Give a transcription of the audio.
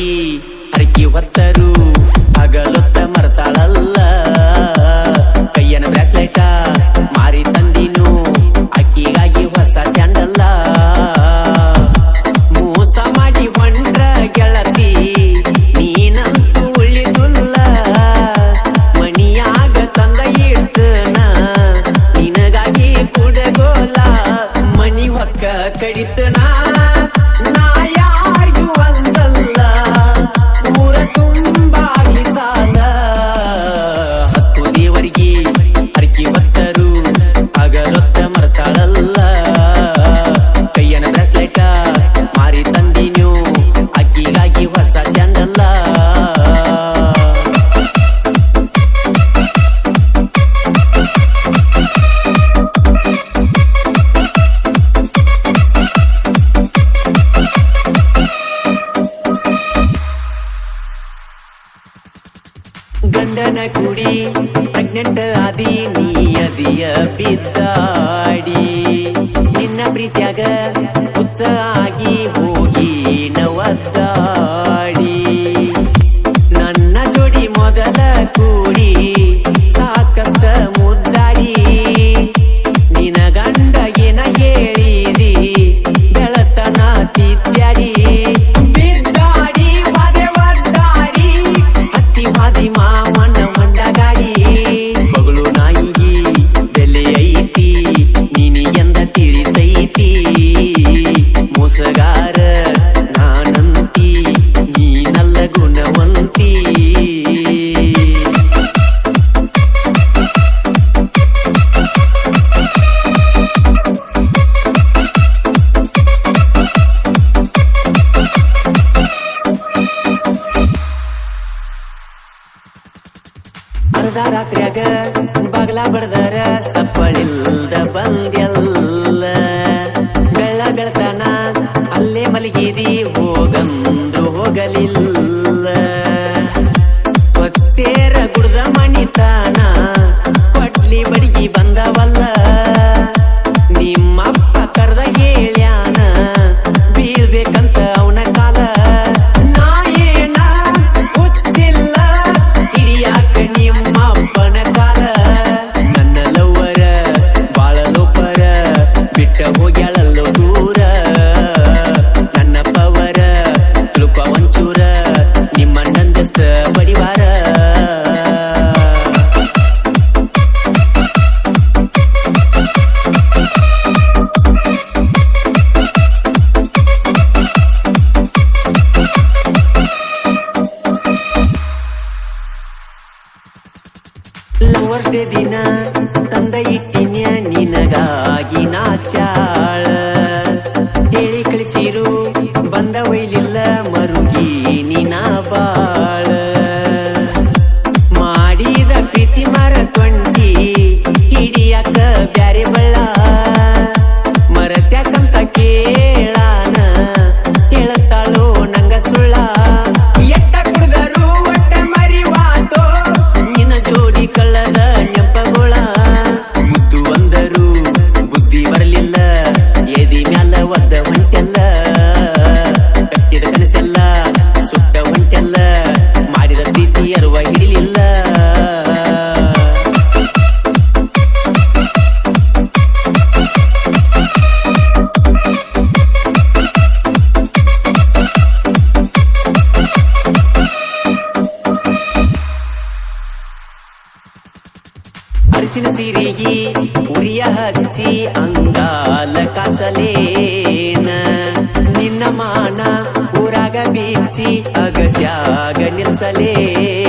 ದೇವರಿಗೆ ಅರಕಿ ಹೊತ್ತರು, ಹಗಲೊತ್ತ ಮರ್ತಾಳಲ್ಲ. ಕೈಯನ ಬ್ರಾಸ್ಲೆಟ ಮಾರಿ ತಂದಿನು, ಅಕ್ಕಿಗಾಗಿ ಹೊಸ ಸ್ಯಾಂಡಲ್ಲ. ಮೋಸ ಮಾಡಿ ಹೊಂಡ್ರ ಗೆಳತಿ, ನೀನಂತೂ ಉಳಿದುಲ್ಲ. ಮಣಿಯಾಗ ತಂದ ಇಡ್ತನ ನಿನಗಾಗಿ ಕುಡಗೋಲ. ಮಣಿ ಹೊಕ್ಕ ಕಡಿತನ. ಗಂಡನ ಕುಡಿ ಪ್ರೆಗ್ನೆಂಟ್ ಆದಿ ನೀ ಅದಿಯ ಬಿದ್ದಾಡಿ. ನಿನ್ನ ಪ್ರೀತ್ಯಾಗ ಹುಚ್ಚ ಆಗಿ ಹೋಗಿ ನವದ್ದಾಡಿ. ನನ್ನ ಜೋಡಿ ಮೊದಲ ಕೂಡಿ ग बगला बडदरस ಡೇ ದಿನ ತಂದ ಇಟ್ಟಿನ್ಯ ನಿನಗಾಗಿ ನಾಚಾಳ ಹೇಳಿ ಕಳಿಸಿರು, ಬಂದ ಒಯ್ಲಿಲ್ಲ ಮರುಗಿ ನಿನ ಬಾಳ. ಮಾಡಿದ ಪ್ರೀತಿ ಮರ ತೊಂಡಿ ಹಿಡಿಯಕ ಬ್ಯಾರೆ ಬಳ್ಳ ಅರಿಸಿನ ಸಿರಿಗಿ ಉರಿಯ ಹಚ್ಚಿ ಅಂಗಾಲ ಕಸಲೇನ. ನಿನ್ನ ಮಾನ ಊರಾಗ ಬೀಚಿ ಅಗಸ್ಯಾಗ ನಿಲ್ಸಲೇನ.